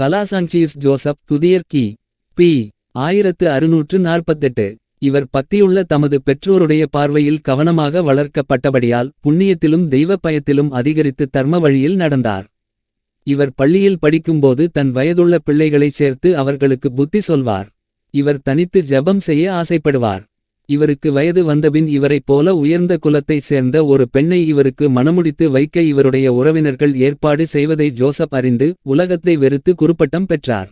கலாசாஞ்சியஸ் Joseph துதியர் கி. B. ஆயிரத்து அறுநூற்று நாற்பத்தெட்டு. இவர் பக்தியுள்ள தமது பெற்றோருடைய பார்வையில் கவனமாக வளர்க்கப்பட்டபடியால் புண்ணியத்திலும் தெய்வ பயத்திலும் அதிகரித்து தர்ம வழியில் நடந்தார். இவர் பள்ளியில் படிக்கும்போது தன் வயதுள்ள பிள்ளைகளைச் சேர்த்து அவர்களுக்கு புத்தி சொல்வார். இவர் தனித்து ஜெபம் செய்ய ஆசைப்படுவார். இவருக்கு வயது வந்தபின் இவரைப் போல உயர்ந்த குலத்தைச் சேர்ந்த ஒரு பெண்ணை இவருக்கு மணமுடித்து வைக்க இவருடைய உறவினர்கள் ஏற்பாடு செய்வதை ஜோசப் அறிந்து உலகத்தை வெறுத்து குறுப்பட்டம் பெற்றார்.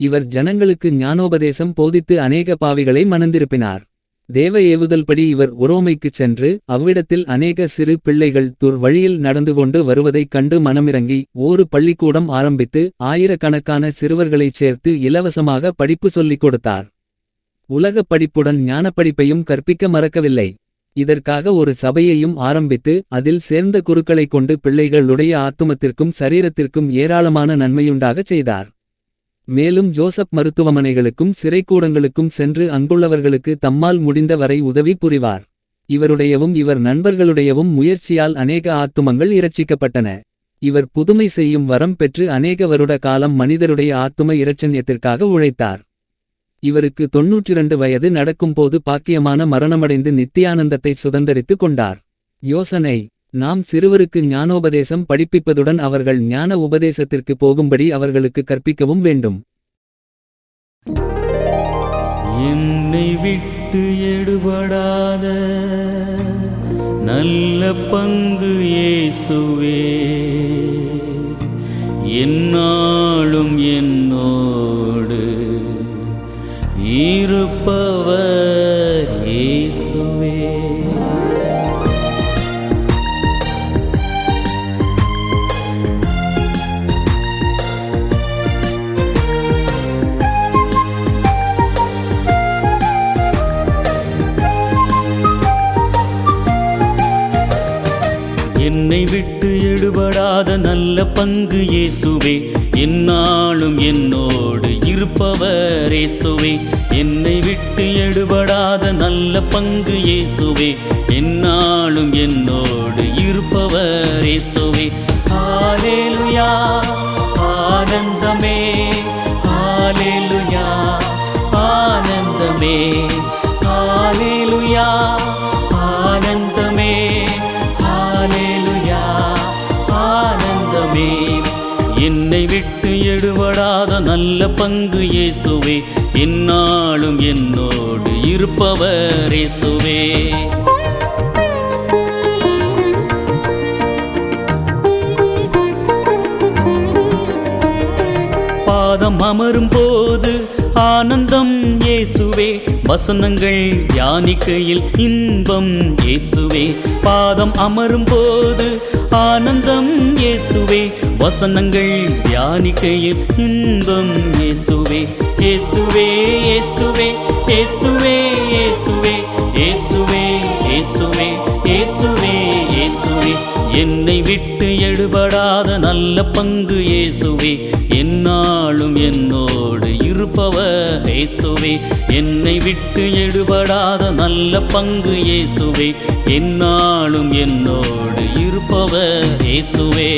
இவர் ஜனங்களுக்கு ஞானோபதேசம் போதித்து அநேக பாவிகளை மணந்திருப்பினார். தேவ ஏவுதல்படி இவர் உரோமைக்குச் சென்று அவ்விடத்தில் அநேக சிறு பிள்ளைகள் துர் வழியில் நடந்து கொண்டு வருவதைக் கண்டு மனமிறங்கி ஓரு பள்ளிக்கூடம் ஆரம்பித்து ஆயிரக்கணக்கான சிறுவர்களைச் சேர்த்து இலவசமாக படிப்பு சொல்லிக் கொடுத்தார். உலகப் படிப்புடன் ஞானப்படிப்பையும் கற்பிக்க மறக்கவில்லை. இதற்காக ஒரு சபையையும் ஆரம்பித்து அதில் சேர்ந்த குருக்களைக் கொண்டு பிள்ளைகளுடைய ஆத்துமத்திற்கும் சரீரத்திற்கும் ஏராளமான நன்மையுண்டாகச் செய்தார். மேலும் ஜோசப் மருத்துவமனைகளுக்கும் சிறைக்கூடங்களுக்கும் சென்று அங்குள்ளவர்களுக்கு தம்மால் முடிந்த வரை உதவி புரிவார். இவருடையவும் இவர் நண்பர்களுடையவும் முயற்சியால் அநேக ஆத்துமங்கள் இரட்சிக்கப்பட்டன. இவர் புதுமை செய்யும் வரம் பெற்று அநேக வருட காலம் மனிதருடைய ஆத்தும இரட்சண்யத்திற்காக உழைத்தார். இவருக்கு தொன்னூற்றிரண்டு வயது நடக்கும்போது பாக்கியமான மரணமடைந்து நித்தியானந்தத்தை சுதந்தரித்துக் கொண்டார். யோசனை நாம் சிறுவருக்கு ஞானோபதேசம் படிப்பிப்பதுடன் அவர்கள் ஞான உபதேசத்திற்கு போகும்படி அவர்களுக்கு கற்பிக்கவும் வேண்டும். என்னை விட்டு எடுபடாத நல்ல பங்கு இயேசுவே என்னாலும் பங்கு இயேசுவே என்னாலும் என்னோடு இருப்பவர் இயேசுவே. என்னை விட்டு எடுபடாத நல்ல பங்கு இயேசுவே என்னாலும் என்னோடு இருப்பவர் இயேசுவே. ஹalleluya ஆனந்தமே ஹalleluya ஆனந்தமே. நல்ல பங்கு இயேசுவே என்னாலும் என்னோடு இருப்பவர் இயேசுவே. பாதம் அமரும் போது ஆனந்தம் இயேசுவே வசனங்கள் யானிக்கையில் இன்பம் இயேசுவே. பாதம் அமரும் போது ஆனந்தம் இயேசுவே வசனங்கள் தியானிக்கையில் இன்பம் இயேசுவே இயேசுவே இயேசுவே இயேசுவே இயேசுவே இயேசுவே இயேசுவே இயேசுவே இயேசுவே. என்னை விட்டு எடுபடாத நல்ல பங்கு இயேசுவே என்னாலும் என்னோடு இருப்பவர் இயேசுவே. என்னை விட்டு எடுபடாத நல்ல பங்கு இயேசுவே என்னாலும் என்னோடு இருப்பவர் இயேசுவே.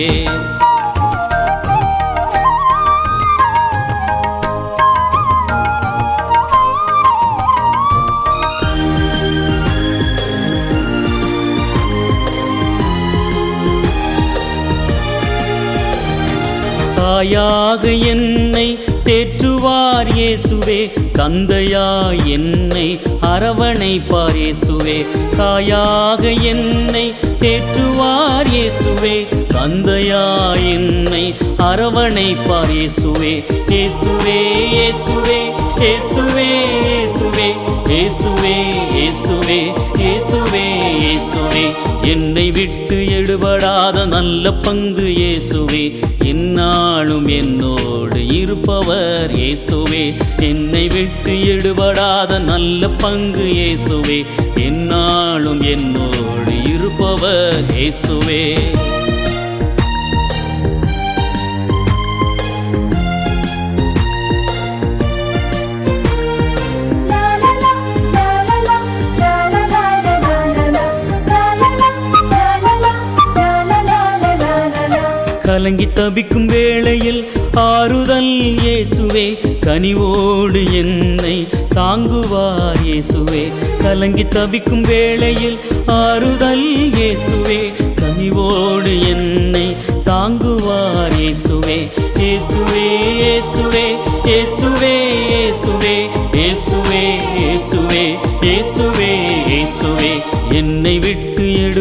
தாயாக என்னை தேற்றுவார் இயேசுவே. தந்தையா என்னை அரவணைப்பார் இயேசுவே. தாயாக என்னை தேற்றுவார் இயேசுவே. தந்தையா என்னை அரவணைப்பார் இயேசுவே இயேசுவே இயேசுவே இயேசுவே இயேசுவே இயேசுவே இயேசுவே இயேசுவே இயேசுவே. என்னை விட்டு எடுபடாத நல்ல பங்கு இயேசுவே. இந்நாளும் என்னோடு இருப்பவர் இயேசுவே. என்னை விட்டு எடுபடாத நல்ல பங்கு இயேசுவே. இந்நாளும் என்னோடு இருப்பவர் இயேசுவே. கலங்கி தவிக்கும் வேளையில் ஆறுதல் இயேசுவே கனிவோடு என்னை தாங்குவார் இயேசுவே. கலங்கி தவிக்கும் வேளையில் ஆறுதல் இயேசுவே கனிவோடு என்னை தாங்குவார் இயேசுவே. இயேசுவே இயேசுவே இயேசுவே.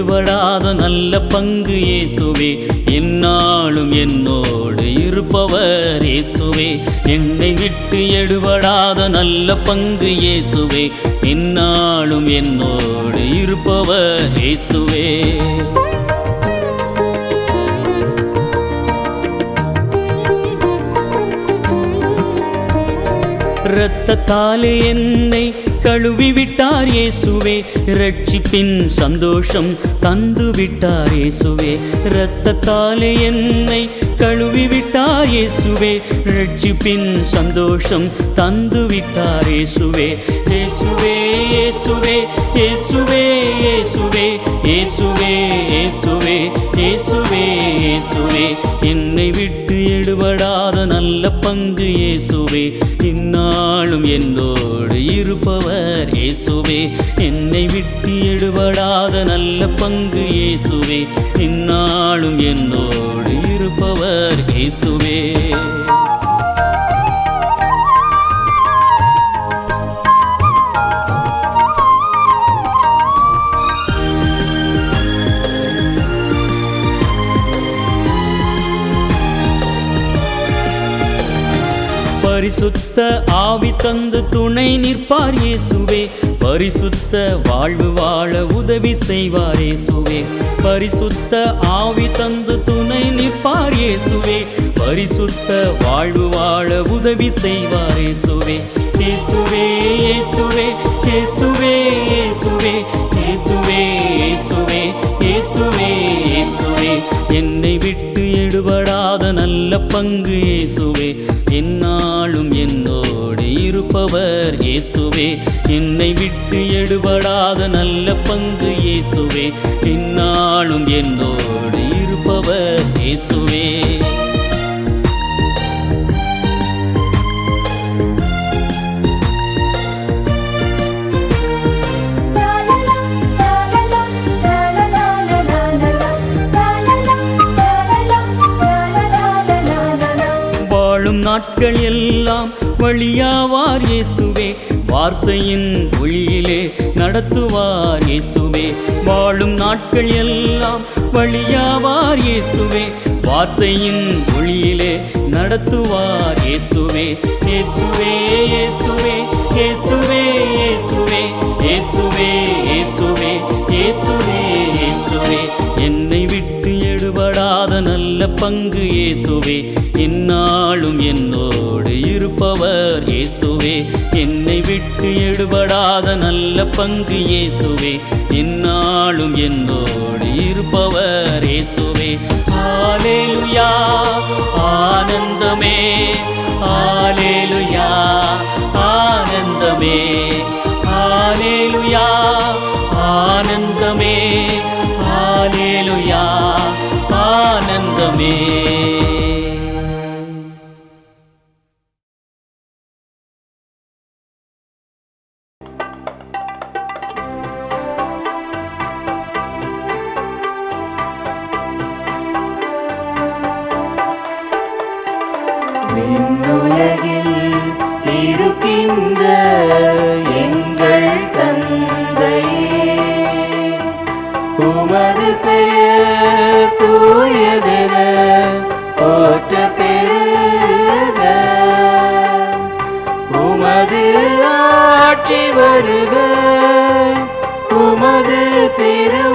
விடுபடாத நல்ல பங்கு இயேசுவே. என்னாலும் என்னோடு இருப்பவர் இயேசுவே. என்னை விட்டு எடுபடாத நல்ல பங்கு இயேசுவே. என்னாலும் என்னோடு இருப்பவர் இயேசுவே. இரத்தத்தாலே என்னை தழுவி விட்டார் இயேசுவே. ரட்சிப்பின் சந்தோஷம் தந்து விட்டார் இயேசுவே. இரத்தத்தாலே என்னை கழுவி விட்டார் இயேசுவே. ரட்சிப்பின் சந்தோஷம் தந்து விட்டார் இயேசுவே. இயேசுவே இயேசுவே இயேசுவே இயேசுவே இயேசுவே இயேசுவே இயேசுவே இயேசுவே. என்னை விட்டு எடுபடாத நல்ல பங்கு இயேசுவே. இந்நாளும் என்னோடு இருப்பவர் இயேசுவே. என்னை விட்டு எடுபடாத நல்ல பங்கு இயேசுவே. இந்நாளும் என்னோடு இருப்பவர் இயேசுவே. பரிசுத்த ஆவி தந்து துணை நிற்பார் இயேசுவே. பரிசுத்த வாழ்வு வாழ உதவி செய்வார் இயேசுவே. பரிசுத்த ஆவி தந்து துணை நிற்பார் இயேசுவே. பரிசுத்த வாழ்வு வாழ உதவி செய்வார் இயேசுவே. இயேசுவே இயேசுவே இயேசுவே இயேசுவே இயேசுவே இயேசுவே இயேசுவே இயேசுவே. என்னை விட்டு எடுபடாத நல்ல பங்கு இயேசுவே. என்னாலும் என்னோடு இருப்பவர் இயேசுவே. என்னை விட்டு எடுபடாத நல்ல பங்கு இயேசுவே. என்னாலும் என்னோடு இருப்பவர் இயேசுவே. வாழும் நாட்கள் எல்லாம் வழியாவார் இயேசுவே. வார்த்தையின் ஒளியிலே நடத்துவார் இயேசுவே. வாழும் நாட்கள் எல்லாம் பழியாவார் இயேசுவே. வார்த்தையின் ஒளியிலே நடத்துவார் இயேசுவே. இயேசுவே இயேசுவே இயேசுவே இயேசுவே இயேசுவே இயேசுவே இயேசுவே இயேசுவே. என்னை விட்டு எடுபடாத நல்ல பங்கு இயேசுவே. என்னாலும் என்னோடு இருப்பவர் இயேசுவே. என்னை விட்டு எடுபடாத நல்ல பங்கு இயேசுவே. என்னாலும் என்னோடு இருப்பவர் இயேசுவே. ஆலேலுயா ஆனந்தமே. ஆலே தூயதென போற்ற பெருக. உமது ஆட்சி வருக. உமது திரு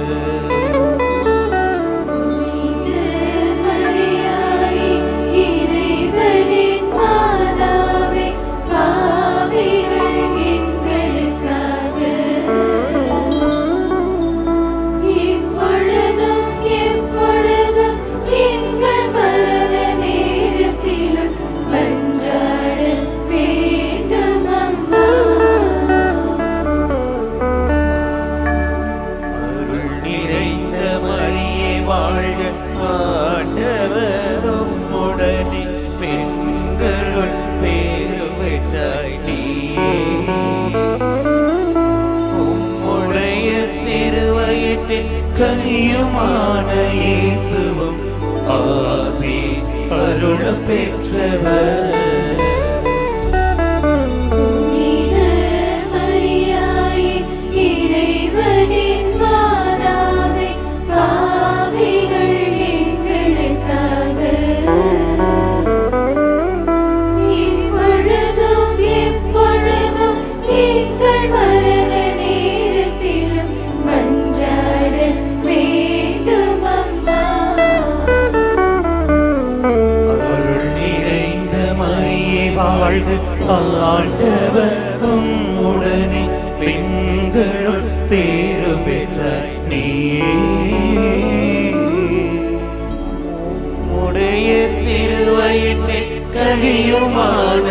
ஆண்டவரும் உடனே பெண்களுள் பேரு பெற்ற நீ. திருவயிற்றில் கனியுமான